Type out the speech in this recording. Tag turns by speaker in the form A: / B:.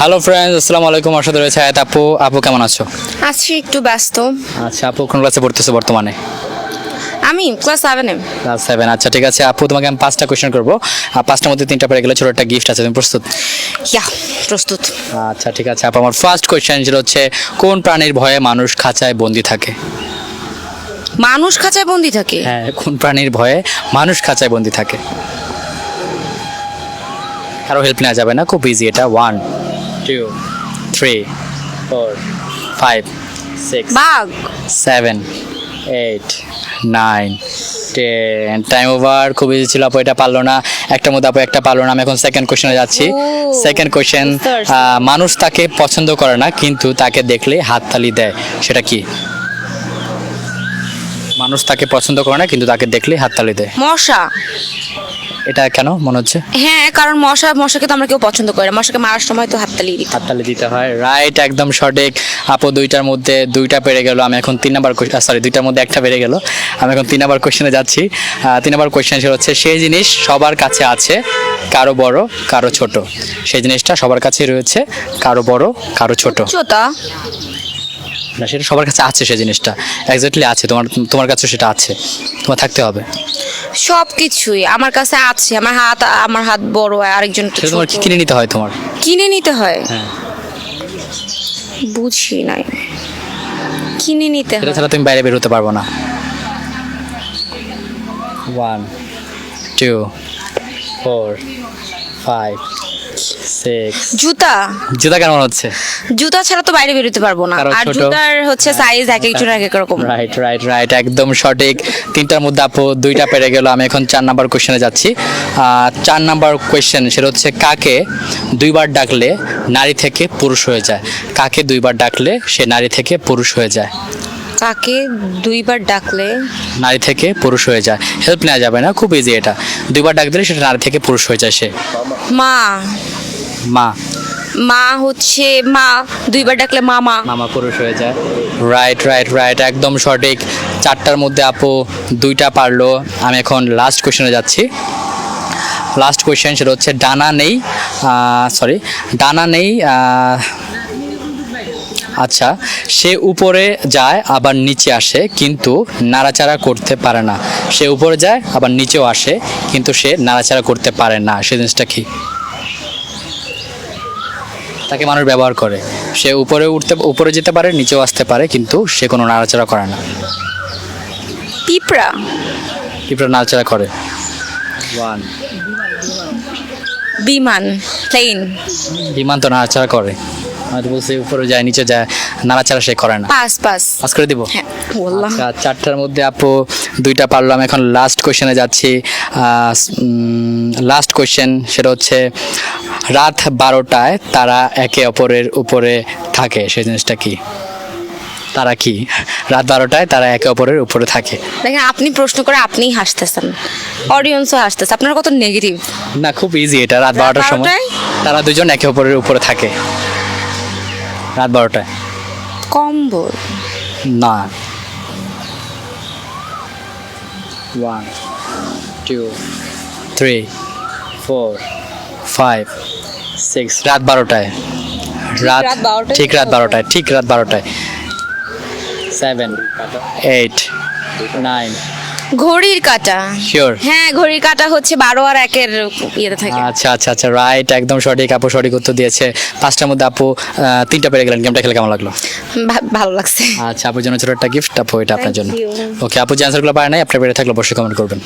A: Hello friends আসসালামু আলাইকুম। আমার সাথে রয়েছে আয়াত আপু। আপু কেমন আছো?
B: আছি একটু ব্যস্ত।
A: আচ্ছা আপু কোন ক্লাসে পড়তেছো বর্তমানে?
B: আমি ক্লাস সেভেনে
A: ক্লাস সেভেন আচ্ছা ঠিক আছে। আপু তোমাকে আমি পাঁচটা কোয়েশ্চেন করব। আর পাঁচটার মধ্যে তিনটা পেরে গেলে ছোট একটা গিফট আছে তুমি প্রস্তুত?
B: ইয়া প্রস্তুত।
A: আচ্ছা ঠিক আছে। আপু আমার ফার্স্ট কোয়েশ্চেন যেটা হচ্ছে কোন প্রাণীর ভয়ে মানুষ খাঁচায় বন্দি থাকে?
B: মানুষ খাঁচায় বন্দি থাকে?
A: হ্যাঁ কোন প্রাণীর ভয়ে মানুষ খাঁচায় বন্দি থাকে? কারও হেল্প নেওয়া যাবে না খুব ইজি এটা। One two three four five six
B: বাঘ।
A: Seven eight nine ten time over খুব ইজি ছিল আপু এটা পারল না। একটা মধ্যে আপু একটা পারল না আমি এখন সেকেন্ড কোশ্চেনে যাচ্ছি।
B: ও,
A: সেকেন্ড কোশ্চেন মানুষ তাকে পছন্দ করে না কিন্তু তাকে দেখলে হাততালি দেয়। সেটা কি? মানুষ তাকে পছন্দ করে না কিন্তু তাকে দেখলে হাততালি দেয়।
B: মশা।
A: এটা কেন? মনে হচ্ছে?
B: হ্যাঁ কারণ মশা মশাকে তো আমরা কেউ পছন্দ করি না। মশাকে মারার সময় তো হাততালি দিতে হয়।
A: হাততালি দিতে হয়। রাইট একদম সঠিক। আপু দুইটার মধ্যে দুইটা পেরে গেল। আমি এখন তিন নাম্বার সরি দুইটার মধ্যে একটা পেরে গেল। আমি এখন তিন নাম্বার কোশ্চেনে যাচ্ছি। আহ, তিন নাম্বার কোশ্চেন সেটা হচ্ছে সেই জিনিস সবার কাছে আছে কারও বড় কারও ছোট। সেই জিনিসটা সবার কাছে রয়েছে কারও বড় কারও ছোট।
B: উচ্চতা?
A: না সেটা সবার কাছে আছে সেই জিনিসটা। এক্স্যাক্টলি আছে তোমার তোমার কাছে সেটা আছে। তোমার থাকতে হবে।
B: সব কিছুই আমার কাছে আছে আমার হাত আমার হাত বড় আর আরেকজন
A: তোমার কিনে নিতে হয় তোমার?
B: কিনে নিতে হয়?
A: হ্যাঁ।
B: বুঝি নাই। কিনে নিতে হয়।
A: ছাড়া তুমি বাইরে বের হতে পারব না। One two four five six
B: জুতা?
A: জুতা কেমন হচ্ছে?
B: জুতা ছাড়া তো বাইরে বেরোতে পারব না। আর জুতার হচ্ছে সাইজ এক একজন এক এক রকম।
A: রাইট রাইট রাইট একদম সঠিক। তিনটার মধ্যে আপু দুইটা পেরে গেল আমি এখন চার নাম্বার কোশ্চেনে যাচ্ছি। চার নাম্বার কোয়েশ্চেন সেটা হচ্ছে কাকে দুইবার ডাকলে নারী থেকে পুরুষ হয়ে যায়? কাকে দুইবার ডাকলে সে নারী থেকে পুরুষ হয়ে যায়?
B: কাকে দুইবার ডাকলে?
A: নারী থেকে পুরুষ হয়ে যায়। হেল্প নেওয়া যাবে না খুব ইজি এটা। দুইবার ডাক দিলে সেটা নারী থেকে পুরুষ হয়ে যায় সে।
B: মা।
A: মা।
B: মা হচ্ছে মা, দুইবার ডাকলে মামা।
A: মামা পুরুষ হয়ে যায়। রাইট রাইট রাইট একদম সঠিক। চারটার মধ্যে আপু দুইটা পারল। আমি এখন লাস্ট কোশ্চেনে যাচ্ছি। লাস্ট কোয়েশ্চেন সেটা হচ্ছে, ডানা নেই সরি ডানা নেই আচ্ছা সে উপরে যায়, আবার নিচে আসে, কিন্তু নাড়াচাড়া করতে পারে না। সে উপরে যায়, আবার নিচেও আসে, কিন্তু সে নাড়াচাড়া করতে পারে না। সে জিনিসটা কি? তাকে মানুষ ব্যবহার করে। সে উপরে উঠতে উপরে যেতে পারে নিচেও আসতে পারে কিন্তু সে কোনো নাড়াচাড়া করে না।
B: পিঁপড়া?
A: পিঁপড়া নাড়াচাড়া করে। ওয়ান
B: বিমান প্লেন।
A: বিমান তো নাড়াচাড়া করে। আমি তো বলছি উপরে যায় নিচে যায় নাড়াচাড়া সে করে না।
B: Pass pass.
A: পাস করে দিব?
B: হ্যাঁ। বললাম
A: আচ্ছা চারটার মধ্যে আপু দুইটা পারলাম। এখন লাস্ট কোশ্চেনে যাচ্ছি। লাস্ট কোশ্চেন সেটা হচ্ছে রাত বারোটায় তারা একে অপরের উপরে থাকে সেই জিনিসটা কি? তারা কি? রাত বারোটায় তারা একে অপরের উপরে থাকে।
B: দেখেন আপনি প্রশ্ন করে আপনিই হাসতেছেন। অডিয়েন্সও হাসতেছে। আপনার কত নেগেটিভ
A: না খুব ইজি এটা রাত বারোটার সময়। তারা দুজন একে অপরের উপরে থাকে। রাত বারোটায়?
B: কম্বল।
A: না। One two three four five six রাত বারোটায়। রাত
B: রাত
A: ঠিক রাত বারোটায় ঠিক রাত বারোটায়। সেভেন এইট নাইন
B: ঘড়ির কাটা।
A: শিওর
B: হ্যাঁ ঘড়ির কাটা হচ্ছে বারো আর একের ইয়েতে থাকে।
A: আচ্ছা আচ্ছা আচ্ছা রাইট একদম সঠিক। আপু সঠিক উত্তর দিয়েছে। পাঁচটার মধ্যে আপু তিনটা পেরে গেলেন। গেমটা খেলে কেমন লাগল?
B: ভালো লাগছে।
A: আচ্ছা আপুর জন্য ছোট একটা গিফট আপু এটা আপনার জন্য। ওকে আপু যে অ্যান্সারগুলো পারে নাই আপনার বেড়ে থাকলে অবশ্যই কমেন্ট করবেন।